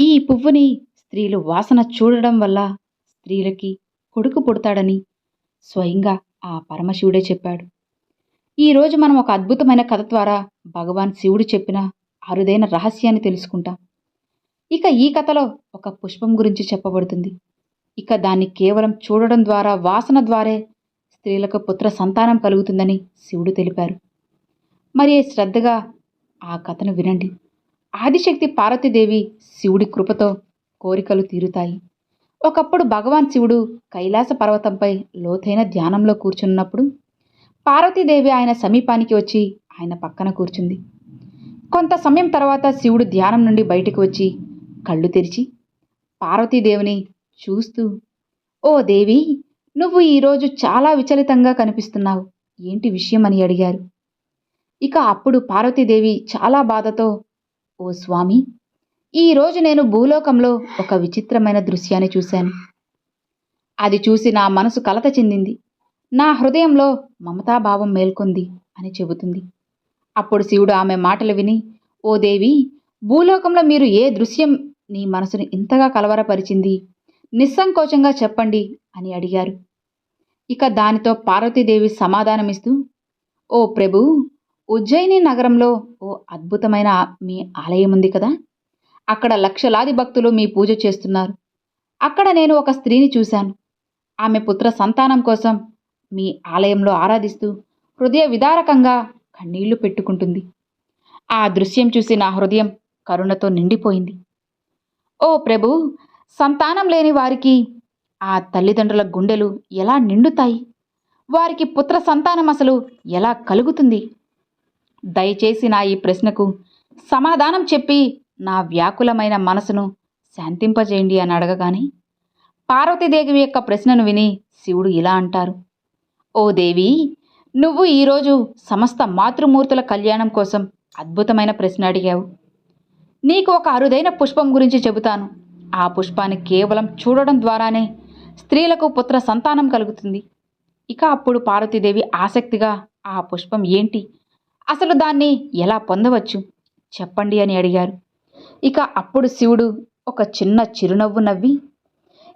ఈ పువ్వుని స్త్రీలు వాసన చూడడం వల్ల స్త్రీలకి కొడుకు పుడతాడని స్వయంగా ఆ పరమశివుడే చెప్పాడు. ఈరోజు మనం ఒక అద్భుతమైన కథ ద్వారా భగవాన్ శివుడు చెప్పిన అరుదైన రహస్యాన్ని తెలుసుకుంటాం. ఇక ఈ కథలో ఒక పుష్పం గురించి చెప్పబడుతుంది. ఇక దాన్ని కేవలం చూడడం ద్వారా వాసన ద్వారే స్త్రీలకు పుత్ర సంతానం కలుగుతుందని శివుడు తెలిపారు. మరి శ్రద్ధగా ఆ కథను వినండి. ఆదిశక్తి పార్వతీదేవి శివుడి కృపతో కోరికలు తీరుతాయి. ఒకప్పుడు భగవాన్ శివుడు కైలాస పర్వతంపై లోతైన ధ్యానంలో కూర్చున్నప్పుడు పార్వతీదేవి ఆయన సమీపానికి వచ్చి ఆయన పక్కన కూర్చుంది. కొంత సమయం తర్వాత శివుడు ధ్యానం నుండి బయటకు వచ్చి కళ్ళు తెరిచి పార్వతీదేవిని చూస్తూ ఓ దేవి నువ్వు ఈరోజు చాలా విచలితంగా కనిపిస్తున్నావు. ఏంటి విషయం? అని అడిగారు. ఇక అప్పుడు పార్వతీదేవి చాలా బాధతో ఓ స్వామి ఈరోజు నేను భూలోకంలో ఒక విచిత్రమైన దృశ్యాన్ని చూశాను. అది చూసి నా మనసు కలత చెందింది. నా హృదయంలో మమతాభావం మేల్కొంది అని చెబుతుంది. అప్పుడు శివుడు ఆమె మాటలు విని ఓ దేవి భూలోకంలో మీరు ఏ దృశ్యం నీ మనసును ఇంతగా కలవరపరిచింది? నిస్సంకోచంగా చెప్పండి అని అడిగారు. ఇక దానితో పార్వతీదేవి సమాధానమిస్తూ ఓ ప్రభు ఉజ్జయిని నగరంలో ఓ అద్భుతమైన మీ ఆలయం ఉంది కదా? అక్కడ లక్షలాది భక్తులు మీ పూజ చేస్తున్నారు. అక్కడ నేను ఒక స్త్రీని చూశాను. ఆమె పుత్ర సంతానం కోసం మీ ఆలయంలో ఆరాధిస్తూ హృదయ విదారకంగా కన్నీళ్ళు పెట్టుకుంటుంది. ఆ దృశ్యం చూసి నా హృదయం కరుణతో నిండిపోయింది. ఓ ప్రభు సంతానం లేని వారికి ఆ తల్లిదండ్రుల గుండెలు ఎలా నిండుతాయి? వారికి పుత్ర సంతానం అసలు ఎలా కలుగుతుంది? దయచేసి నా ఈ ప్రశ్నకు సమాధానం చెప్పి నా వ్యాకులమైన మనసును శాంతింపజేయండి అని అడగగానే పార్వతీదేవి యొక్క ప్రశ్నను విని శివుడు ఇలా అంటారు. ఓ దేవి నువ్వు ఈరోజు సమస్త మాతృమూర్తుల కళ్యాణం కోసం అద్భుతమైన ప్రశ్న అడిగావు. నీకు ఒక అరుదైన పుష్పం గురించి చెబుతాను. ఆ పుష్పాన్ని కేవలం చూడడం ద్వారానే స్త్రీలకు పుత్ర సంతానం కలుగుతుంది. ఇక అప్పుడు పార్వతీదేవి ఆసక్తిగా ఆ పుష్పం ఏంటి? అసలు దాన్ని ఎలా పొందవచ్చు? చెప్పండి అని అడిగారు. ఇక అప్పుడు శివుడు ఒక చిన్న చిరునవ్వు నవ్వి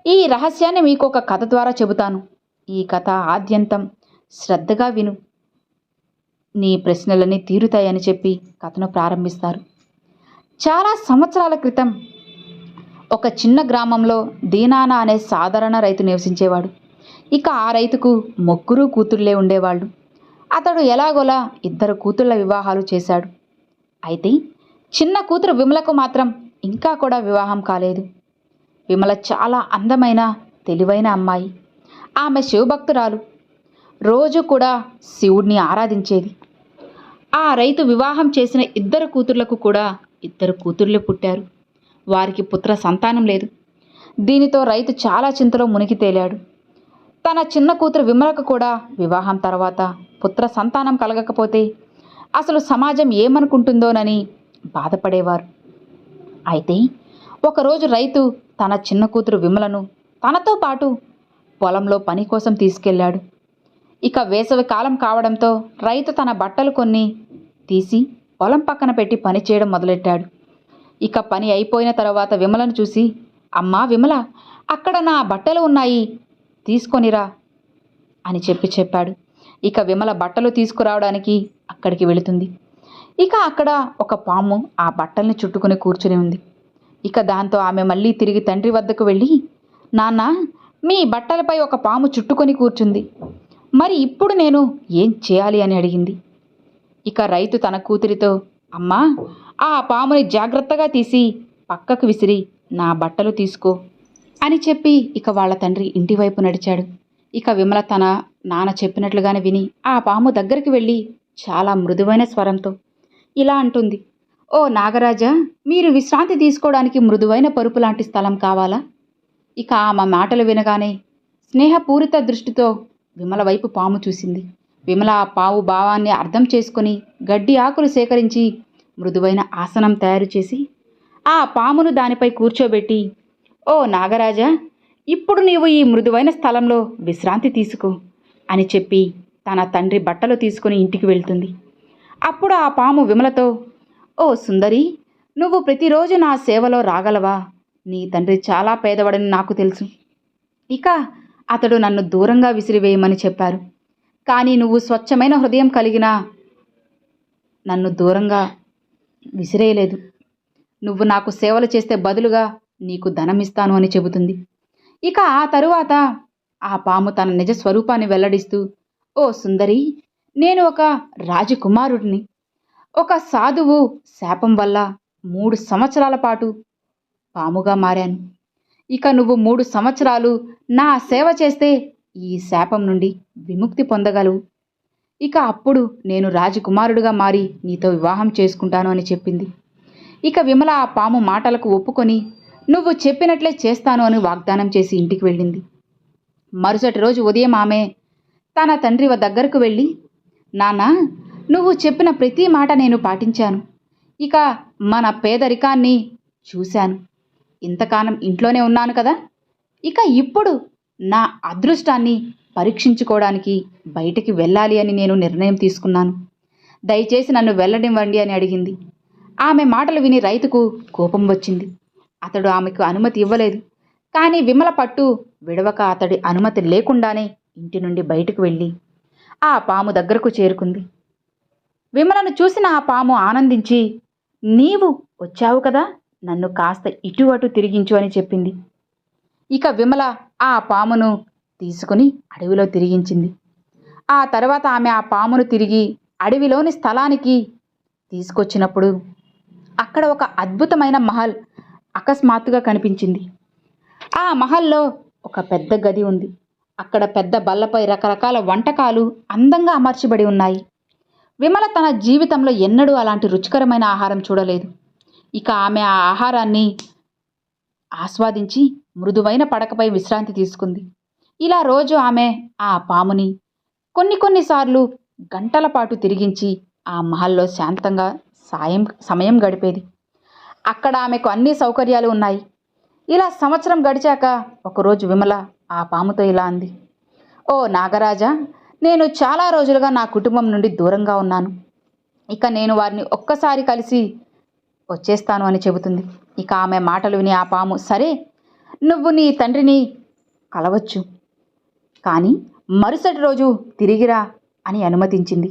ఈ రహస్యాన్ని మీకు ఒక కథ ద్వారా చెబుతాను. ఈ కథ ఆద్యంతం. శ్రద్ధగా విను. నీ ప్రశ్నలన్నీ తీరుతాయని చెప్పి కథను ప్రారంభిస్తారు. చాలా సంవత్సరాల క్రితం ఒక చిన్న గ్రామంలో దీనాన అనే సాధారణ రైతు నివసించేవాడు. ఇక ఆ రైతుకు ముగ్గురు కూతుళ్ళే ఉండేవాళ్ళు. అతడు ఎలాగోలా ఇద్దరు కూతుళ్ళ వివాహాలు చేశాడు. అయితే చిన్న కూతురు విమలకు మాత్రం ఇంకా కూడా వివాహం కాలేదు. విమల చాలా అందమైన తెలివైన అమ్మాయి. ఆమె శివభక్తురాలు. రోజు కూడా శివుడిని ఆరాధించేది. ఆ రైతు వివాహం చేసిన ఇద్దరు కూతుర్లకు కూడా ఇద్దరు కూతుర్లే పుట్టారు. వారికి పుత్ర సంతానం లేదు. దీనితో రైతు చాలా చింతలో మునిగి తేలాడు. తన చిన్న కూతురు విమలకు కూడా వివాహం తర్వాత పుత్ర సంతానం కలగకపోతే అసలు సమాజం ఏమనుకుంటుందోనని బాధపడేవారు. అయితే ఒకరోజు రైతు తన చిన్న కూతురు విమలను తనతో పాటు పొలంలో పని కోసం తీసుకెళ్ళాడు. ఇక వేసవి కాలం కావడంతో రైతు తన బట్టలు కొన్ని తీసి పొలం పక్కన పెట్టి పని చేయడం మొదలెట్టాడు. ఇక పని అయిపోయిన తర్వాత విమలను చూసి అమ్మా విమల అక్కడ నా బట్టలు ఉన్నాయి తీసుకొనిరా అని చెప్పి చెప్పాడు. ఇక విమల బట్టలు తీసుకురావడానికి అక్కడికి వెళుతుంది. ఇక అక్కడ ఒక పాము ఆ బట్టల్ని చుట్టుకుని కూర్చుని ఉంది. ఇక దాంతో ఆమె మళ్ళీ తిరిగి తండ్రి వద్దకు వెళ్ళి నాన్న మీ బట్టలపై ఒక పాము చుట్టుకొని కూర్చుంది. మరి ఇప్పుడు నేను ఏం చేయాలి? అని అడిగింది. ఇక రైతు తన కూతురితో అమ్మా ఆ పాముని జాగ్రత్తగా తీసి పక్కకు విసిరి నా బట్టలు తీసుకో అని చెప్పి ఇక వాళ్ళ తండ్రి ఇంటి వైపు నడిచాడు. ఇక విమల తన నాన్న చెప్పినట్లుగానే విని ఆ పాము దగ్గరికి వెళ్ళి చాలా మృదువైన స్వరంతో ఇలా అంటుంది. ఓ నాగరాజా మీరు విశ్రాంతి తీసుకోవడానికి మృదువైన పరుపు లాంటి స్థలం కావాలా? ఇక ఆమె మాటలు వినగానే స్నేహపూరిత దృష్టితో విమల వైపు పాము చూసింది. విమల ఆ పావు భావాన్ని అర్థం చేసుకొని గడ్డి ఆకులు సేకరించి మృదువైన ఆసనం తయారు చేసి ఆ పామును దానిపై కూర్చోబెట్టి ఓ నాగరాజా ఇప్పుడు నీవు ఈ మృదువైన స్థలంలో విశ్రాంతి తీసుకో అని చెప్పి తన తండ్రి బట్టలు తీసుకుని ఇంటికి వెళ్తుంది. అప్పుడు ఆ పాము విమలతో ఓ సుందరి నువ్వు ప్రతిరోజు నా సేవలో రాగలవా? నీ తండ్రి చాలా పేదవాడని నాకు తెలుసు. ఇక అతడు నన్ను దూరంగా విసిరివేయమని చెప్పారు. కానీ నువ్వు స్వచ్ఛమైన హృదయం కలిగిన నన్ను దూరంగా విసిరేయలేదు. నువ్వు నాకు సేవలు చేస్తే బదులుగా నీకు ధనమిస్తాను అని చెబుతుంది. ఇక ఆ తరువాత ఆ పాము తన నిజ స్వరూపాన్ని వెల్లడిస్తూ ఓ సుందరి నేను ఒక రాజకుమారుడిని. ఒక సాధువు శాపం వల్ల మూడు సంవత్సరాల పాటు పాముగా మారాను. ఇక నువ్వు మూడు సంవత్సరాలు నా సేవ చేస్తే ఈ శాపం నుండి విముక్తి పొందగలవు. ఇక అప్పుడు నేను రాజకుమారుడిగా మారి నీతో వివాహం చేసుకుంటాను అని చెప్పింది. ఇక విమల ఆ పాము మాటలకు ఒప్పుకొని నువ్వు చెప్పినట్లే చేస్తాను అని వాగ్దానం చేసి ఇంటికి వెళ్ళింది. మరుసటి రోజు ఉదయం ఆమె తన తండ్రి దగ్గరకు వెళ్ళి నాన్న నువ్వు చెప్పిన ప్రతి మాట నేను పాటించాను. ఇక మన పేదరికాన్ని చూశాను. ఇంతకాలం ఇంట్లోనే ఉన్నాను కదా. ఇక ఇప్పుడు నా అదృష్టాన్ని పరీక్షించుకోవడానికి బయటికి వెళ్ళాలి అని నేను నిర్ణయం తీసుకున్నాను. దయచేసి నన్ను వెళ్ళనివ్వండి అని అడిగింది. ఆమె మాటలు విని రైతుకు కోపం వచ్చింది. అతడు ఆమెకు అనుమతి ఇవ్వలేదు. కానీ విమల పట్టు విడవక అతడి అనుమతి లేకుండానే ఇంటి నుండి బయటకు వెళ్ళి ఆ పాము దగ్గరకు చేరుకుంది. విమలను చూసిన ఆ పాము ఆనందించి నీవు వచ్చావు కదా నన్ను కాస్త ఇటు అటు తిరిగించు అని చెప్పింది. ఇక విమల ఆ పామును తీసుకుని అడవిలో తిరిగించింది. ఆ తర్వాత ఆమె ఆ పామును తిరిగి అడవిలోని స్థలానికి తీసుకొచ్చినప్పుడు అక్కడ ఒక అద్భుతమైన మహల్ అకస్మాత్తుగా కనిపించింది. ఆ మహల్లో ఒక పెద్ద గది ఉంది. అక్కడ పెద్ద బల్లపై రకరకాల వంటకాలు అందంగా అమర్చబడి ఉన్నాయి. విమల తన జీవితంలో ఎన్నడూ అలాంటి రుచికరమైన ఆహారం చూడలేదు. ఇక ఆమె ఆ ఆహారాన్ని ఆస్వాదించి మృదువైన పడకపై విశ్రాంతి తీసుకుంది. ఇలా రోజు ఆమె ఆ పాముని కొన్ని కొన్నిసార్లు గంటల పాటు తిరిగించి ఆ మహల్లో శాంతంగా సాయం సమయం గడిపేది. అక్కడ ఆమెకు అన్ని సౌకర్యాలు ఉన్నాయి. ఇలా సంవత్సరం గడిచాక ఒకరోజు విమల ఆ పాముతో ఇలా అంది ఓ నాగరాజా నేను చాలా రోజులుగా నా కుటుంబం నుండి దూరంగా ఉన్నాను. ఇక నేను వారిని ఒక్కసారి కలిసి వచ్చేస్తాను అని చెబుతుంది. ఇక ఆమె మాటలు విని ఆ పాము సరే నువ్వు నీ తండ్రిని కలవచ్చు కానీ మరుసటి రోజు తిరిగిరా అని అనుమతించింది.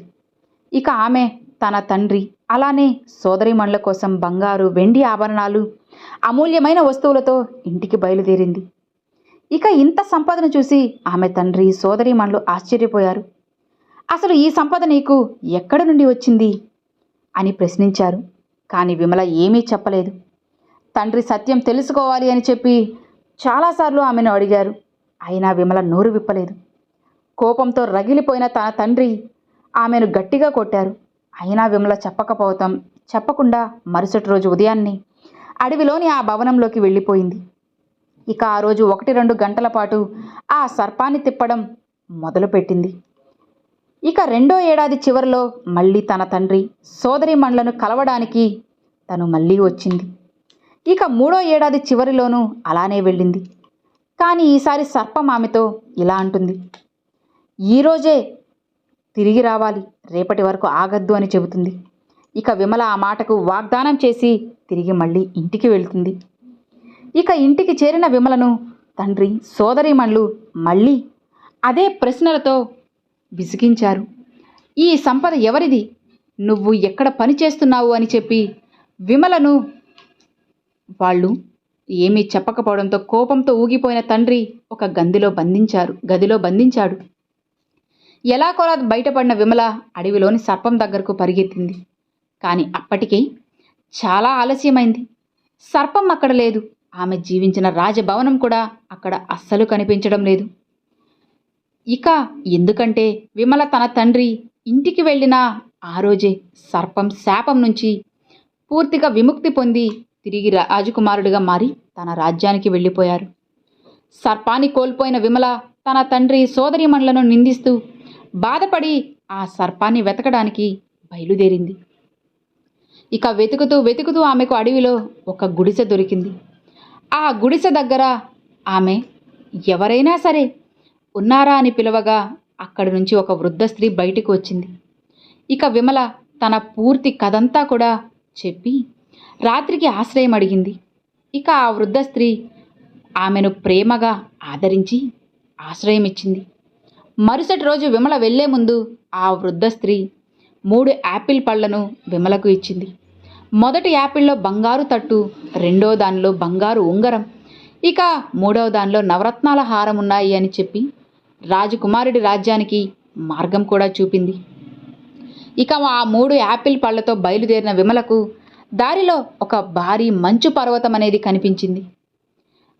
ఇక ఆమె తన తండ్రి అలానే సోదరిమణుల కోసం బంగారు వెండి ఆభరణాలు అమూల్యమైన వస్తువులతో ఇంటికి బయలుదేరింది. ఇక ఇంత సంపదను చూసి ఆమె తండ్రి సోదరిమణులు ఆశ్చర్యపోయారు. అసలు ఈ సంపద నీకు ఎక్కడి నుండి వచ్చింది? అని ప్రశ్నించారు. కానీ విమల ఏమీ చెప్పలేదు. తండ్రి సత్యం తెలుసుకోవాలి అని చెప్పి చాలాసార్లు ఆమెను అడిగారు. అయినా విమల నోరు విప్పలేదు. కోపంతో రగిలిపోయిన తన తండ్రి ఆమెను గట్టిగా కొట్టారు. అయినా విమల చెప్పకపోవటం చెప్పకుండా మరుసటి రోజు ఉదయాన్నే అడవిలోని ఆ భవనంలోకి వెళ్ళిపోయింది. ఇక ఆ రోజు ఒకటి రెండు గంటల పాటు ఆ సర్పాన్ని తిప్పడం మొదలుపెట్టింది. ఇక రెండో ఏడాది చివరిలో మళ్ళీ తన తండ్రి సోదరిమణులను కలవడానికి తను మళ్ళీ వచ్చింది. ఇక మూడో ఏడాది చివరిలోనూ అలానే వెళ్ళింది. కానీ ఈసారి సర్పం ఆమెతో ఇలా అంటుంది. ఈరోజే తిరిగి రావాలి రేపటి వరకు ఆగద్దు అని చెబుతుంది. ఇక విమల ఆ మాటకు వాగ్దానం చేసి తిరిగి మళ్ళీ ఇంటికి వెళ్తుంది. ఇక ఇంటికి చేరిన విమలను తండ్రి సోదరీమణులు మళ్ళీ? అదే ప్రశ్నలతో విసిగించారు. ఈ సంపద ఎవరిది? నువ్వు ఎక్కడ పని చేస్తున్నావు? అని చెప్పి విమలను వాళ్ళు ఏమీ చెప్పకపోవడంతో కోపంతో ఊగిపోయిన తండ్రి ఒక గందిలో బంధించారు గదిలో బంధించాడు. ఎలా కొలా బయటపడిన విమల అడవిలోని సర్పం దగ్గరకు పరిగెత్తింది. కానీ అప్పటికే చాలా ఆలస్యమైంది. సర్పం అక్కడ లేదు. ఆమె జీవించిన రాజభవనం కూడా అక్కడ అస్సలు కనిపించడం లేదు. ఇక ఎందుకంటే విమల తన తండ్రి ఇంటికి వెళ్ళిన ఆ రోజే సర్పం శాపం నుంచి పూర్తిగా విముక్తి పొంది తిరిగి రాజకుమారుడిగా మారి తన రాజ్యానికి వెళ్ళిపోయారు. సర్పాన్ని కోల్పోయిన విమల తన తండ్రి సోదరిమణులను నిందిస్తూ బాధపడి ఆ సర్పాన్ని వెతకడానికి బయలుదేరింది. ఇక వెతుకుతూ వెతుకుతూ ఆమెకు అడవిలో ఒక గుడిసె దొరికింది. ఆ గుడిసె దగ్గర ఆమె ఎవరైనా సరే ఉన్నారా అని పిలవగా అక్కడి నుంచి ఒక వృద్ధ స్త్రీ బయటికి వచ్చింది. ఇక విమల తన పూర్తి కథంతా కూడా చెప్పి రాత్రికి ఆశ్రయం అడిగింది. ఇక ఆ వృద్ధ స్త్రీ ఆమెను ప్రేమగా ఆదరించి ఆశ్రయం ఇచ్చింది. మరుసటి రోజు విమల వెళ్ళే ముందు ఆ వృద్ధ స్త్రీ మూడు యాపిల్ పళ్ళను విమలకు ఇచ్చింది. మొదటి యాపిల్లో బంగారు తట్టు రెండో దానిలో బంగారు ఉంగరం. ఇక మూడవ దానిలో నవరత్నాల హారం ఉన్నాయి అని చెప్పి రాజకుమారుడి రాజ్యానికి మార్గం కూడా చూపింది. ఇక ఆ మూడు యాపిల్ పళ్ళతో బయలుదేరిన విమలకు దారిలో ఒక భారీ మంచు పర్వతం అనేది కనిపించింది.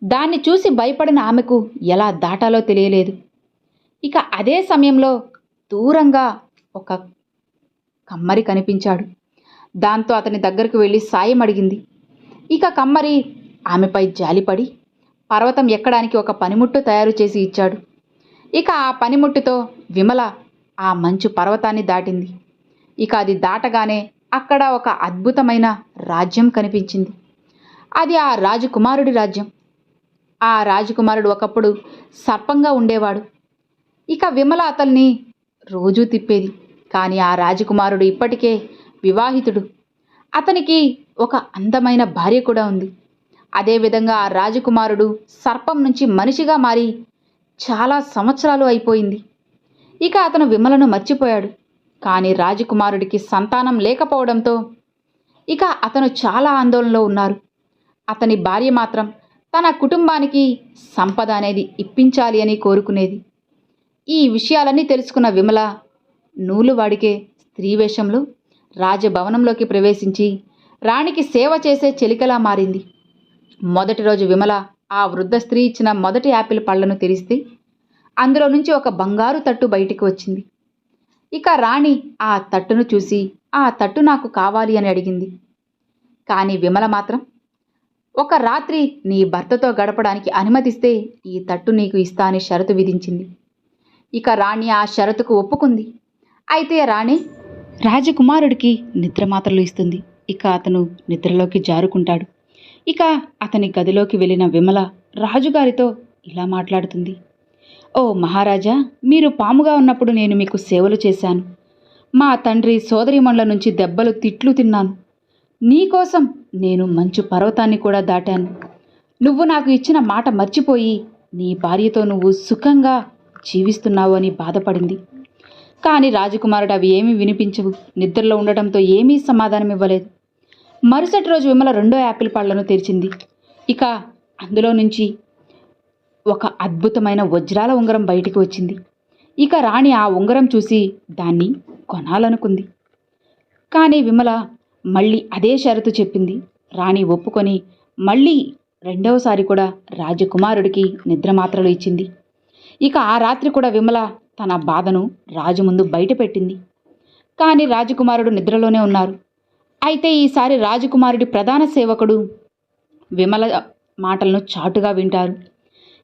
దాన్ని చూసి భయపడిన ఆమెకు ఎలా దాటాలో తెలియలేదు. ఇక అదే సమయంలో దూరంగా ఒక కమ్మరి కనిపించాడు. దాంతో అతని దగ్గరకు వెళ్ళి సాయం అడిగింది. ఇక కమ్మరి ఆమెపై జాలిపడి పర్వతం ఎక్కడానికి ఒక పనిముట్టు తయారు చేసి ఇచ్చాడు. ఇక ఆ పనిముట్టుతో విమల ఆ మంచు పర్వతాన్ని దాటింది. ఇక అది దాటగానే అక్కడ ఒక అద్భుతమైన రాజ్యం కనిపించింది. అది ఆ రాజకుమారుడి రాజ్యం. ఆ రాజకుమారుడు ఒకప్పుడు సర్పంగా ఉండేవాడు. ఇక విమల అతన్ని రోజూ తిప్పేది. కానీ ఆ రాజకుమారుడు ఇప్పటికే వివాహితుడు. అతనికి ఒక అందమైన భార్య కూడా ఉంది. అదేవిధంగా ఆ రాజకుమారుడు సర్పం నుంచి మనిషిగా మారి చాలా సంవత్సరాలు అయిపోయింది. ఇక అతను విమలను మర్చిపోయాడు. కానీ రాజకుమారుడికి సంతానం లేకపోవడంతో ఇక అతను చాలా ఆందోళనలో ఉన్నారు. అతని భార్య మాత్రం తన కుటుంబానికి సంపద అనేది ఇప్పించాలి అని కోరుకునేది. ఈ విషయాలన్నీ తెలుసుకున్న విమల నూలు వాడికే స్త్రీ వేషంలో రాజభవనంలోకి ప్రవేశించి రాణికి సేవ చేసే చెలికలా మారింది. మొదటి రోజు విమల ఆ వృద్ధ స్త్రీ ఇచ్చిన మొదటి యాపిల్ పళ్ళను తెరిస్తే అందులో నుంచి ఒక బంగారు తట్టు బయటికి వచ్చింది. ఇక రాణి ఆ తట్టును చూసి ఆ తట్టు నాకు కావాలి అని అడిగింది. కానీ విమల మాత్రం ఒక రాత్రి నీ భర్తతో గడపడానికి అనుమతిస్తే ఈ తట్టు నీకు ఇస్తా అని షరతు విధించింది. ఇక రాణి ఆ షరతుకు ఒప్పుకుంది. అయితే రాణి రాజకుమారుడికి నిద్ర మాత్రలు ఇస్తుంది. ఇక అతను నిద్రలోకి జారుకుంటాడు. ఇక అతని గదిలోకి వెళ్ళిన విమల రాజుగారితో ఇలా మాట్లాడుతుంది. ఓ మహారాజా మీరు పాముగా ఉన్నప్పుడు నేను మీకు సేవలు చేశాను. మా తండ్రి సోదరిమండ్ల నుంచి దెబ్బలు తిట్లు తిన్నాను. నీకోసం నేను మంచు పర్వతాన్ని కూడా దాటాను. నువ్వు నాకు ఇచ్చిన మాట మర్చిపోయి నీ భార్యతో నువ్వు సుఖంగా జీవిస్తున్నావు అని బాధపడింది. కానీ రాజకుమారుడు అవి ఏమీ వినిపించవు. నిద్రలో ఉండటంతో ఏమీ సమాధానం ఇవ్వలేదు మరుసటి రోజు విమల రెండో యాపిల్ పళ్ళను తెరిచింది. ఇక అందులో నుంచి ఒక అద్భుతమైన వజ్రాల ఉంగరం బయటికి వచ్చింది. ఇక రాణి ఆ ఉంగరం చూసి దాన్ని కొనాలనుకుంది. కానీ విమల మళ్ళీ అదే షరతు చెప్పింది. రాణి ఒప్పుకొని మళ్ళీ రెండవసారి కూడా రాజకుమారుడికి నిద్ర మాత్రలు ఇచ్చింది. ఇక ఆ రాత్రి కూడా విమల తన బాధను రాజు ముందు బయటపెట్టింది. కానీ రాజకుమారుడు నిద్రలోనే ఉన్నారు. అయితే ఈసారి రాజకుమారుడి ప్రధాన సేవకుడు విమల మాటలను చాటుగా వింటారు.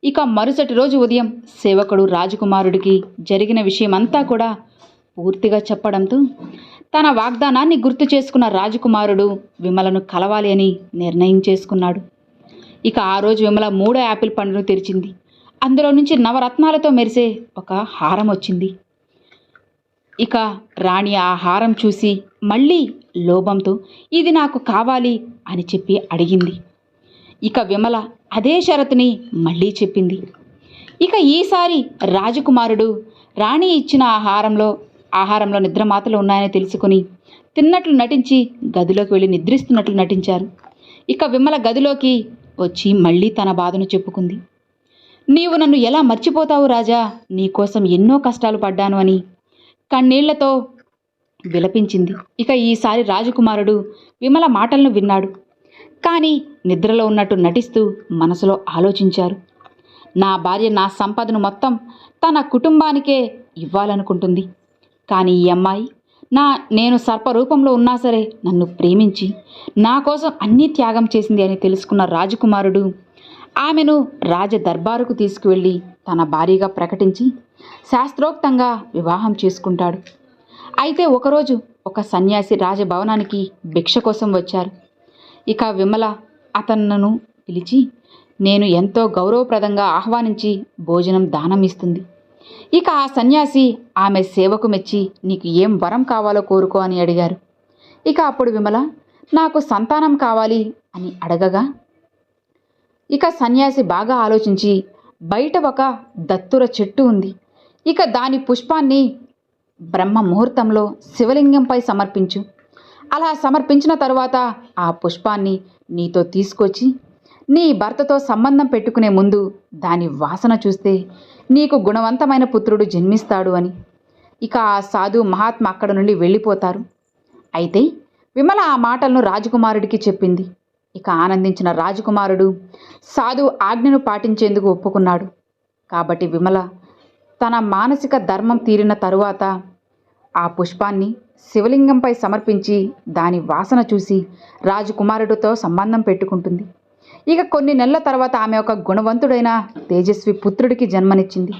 ఇక మరుసటి రోజు ఉదయం సేవకుడు రాజకుమారుడికి జరిగిన విషయమంతా కూడా పూర్తిగా చెప్పడంతో తన వాగ్దానాన్ని గుర్తు చేసుకున్న రాజకుమారుడు విమలను కలవాలి అని నిర్ణయం చేసుకున్నాడు. ఇక ఆ రోజు విమల మూడో యాపిల్ పండును తెరిచింది. అందులో నుంచి నవరత్నాలతో మెరిసే ఒక హారం వచ్చింది. ఇక రాణి ఆ హారం చూసి మళ్ళీ లోభంతో ఇది నాకు కావాలి అని చెప్పి అడిగింది. ఇక విమల అదే షరతుని మళ్ళీ చెప్పింది. ఇక ఈసారి రాజకుమారుడు రాణి ఇచ్చిన ఆహారంలో ఆహారంలో నిద్రమాతలు ఉన్నాయని తెలుసుకుని తిన్నట్లు నటించి గదిలోకి వెళ్ళి నిద్రిస్తున్నట్లు నటించారు. ఇక విమల గదిలోకి వచ్చి మళ్ళీ తన బాధను చెప్పుకుంది. నీవు నన్ను ఎలా మర్చిపోతావు రాజా? నీకోసం ఎన్నో కష్టాలు పడ్డాను అని. కన్నీళ్ళతో విలపించింది. ఇక ఈసారి రాజకుమారుడు విమల మాటలను విన్నాడు. కానీ నిద్రలో ఉన్నట్టు నటిస్తూ మనసులో ఆలోచించారు. నా భార్య నా సంపదను మొత్తం తన కుటుంబానికే ఇవ్వాలనుకుంటుంది. కానీ ఈ అమ్మాయి నా నేను సర్పరూపంలో ఉన్నా సరే నన్ను ప్రేమించి నా కోసం అన్నీ త్యాగం చేసింది అని తెలుసుకున్న రాజకుమారుడు ఆమెను రాజ దర్బారుకు తీసుకువెళ్ళి తన భార్యగా ప్రకటించి శాస్త్రోక్తంగా వివాహం చేసుకుంటాడు. అయితే ఒకరోజు ఒక సన్యాసి రాజభవనానికి భిక్ష కోసం వచ్చారు. ఇక విమల అతన్నను పిలిచి నేను ఎంతో గౌరవప్రదంగా ఆహ్వానించి భోజనం దానం ఇస్తుంది. ఇక ఆ సన్యాసి ఆమె సేవకు మెచ్చి నీకు ఏం వరం కావాలో కోరుకో అని అడిగారు. ఇక అప్పుడు విమల నాకు సంతానం కావాలి అని అడగగా ఇక సన్యాసి బాగా ఆలోచించి బయట ఒక దత్తుర చెట్టు ఉంది. ఇక దాని పుష్పాన్ని బ్రహ్మ ముహూర్తంలో శివలింగంపై సమర్పించు. అలా సమర్పించిన తరువాత ఆ పుష్పాన్ని నీతో తీసుకొచ్చి నీ భర్తతో సంబంధం పెట్టుకునే ముందు దాని వాసన చూస్తే నీకు గుణవంతమైన పుత్రుడు జన్మిస్తాడు అని. ఇక ఆ సాధు మహాత్మ అక్కడ నుండి వెళ్ళిపోతారు. అయితే విమల ఆ మాటలను రాజకుమారుడికి చెప్పింది. ఇక ఆనందించిన రాజకుమారుడు సాధు ఆజ్ఞను పాటించేందుకు ఒప్పుకున్నాడు. కాబట్టి విమల తన మానసిక ధర్మం తీరిన తరువాత ఆ పుష్పాన్ని శివలింగంపై సమర్పించి దాని వాసన చూసి రాజకుమారుడితో సంబంధం పెట్టుకుంటుంది. ఇక కొన్ని నెలల తర్వాత ఆమె ఒక గుణవంతుడైన తేజస్వి పుత్రుడికి జన్మనిచ్చింది.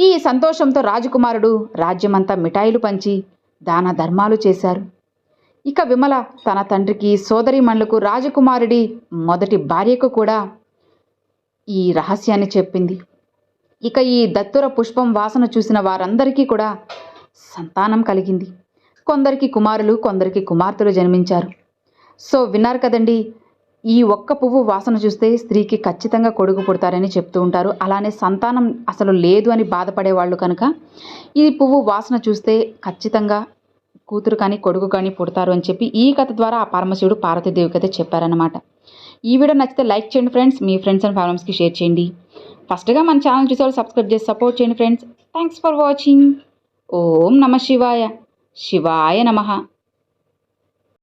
ఈ సంతోషంతో రాజకుమారుడు రాజ్యమంతా మిఠాయిలు పంచి దాన ధర్మాలు చేశారు. ఇక విమల తన తండ్రికి సోదరిమణులకు రాజకుమారుడి మొదటి భార్యకు కూడా ఈ రహస్యాన్ని చెప్పింది. ఇక ఈ దత్తుర పుష్పం వాసన చూసిన వారందరికీ కూడా సంతానం కలిగింది. కొందరికి కుమారులు కొందరికి కుమార్తెలు జన్మించారు. సో విన్నారు కదండి ఈ ఒక్క పువ్వు వాసన చూస్తే స్త్రీకి ఖచ్చితంగా కొడుకు పుడతారని చెప్తూ ఉంటారు. అలానే సంతానం అసలు లేదు అని బాధపడేవాళ్ళు కనుక ఈ పువ్వు వాసన చూస్తే ఖచ్చితంగా కూతురు కానీ కొడుకు కానీ పుడతారు అని చెప్పి ఈ కథ ద్వారా ఆ పరమశివుడు పార్వతీదేవికి అయితే చెప్పారనమాట ఈ వీడియో నచ్చితే లైక్ చేయండి ఫ్రెండ్స్. మీ ఫ్రెండ్స్ అండ్ ఫ్యామిలీస్కి షేర్ చేయండి. ఫస్ట్గా మన ఛానల్ చూసే వాళ్ళు సబ్స్క్రైబ్ చేసి సపోర్ట్ చేయండి ఫ్రెండ్స్. Thanks for watching. ఓం నమ శివాయ. శివాయ నమః.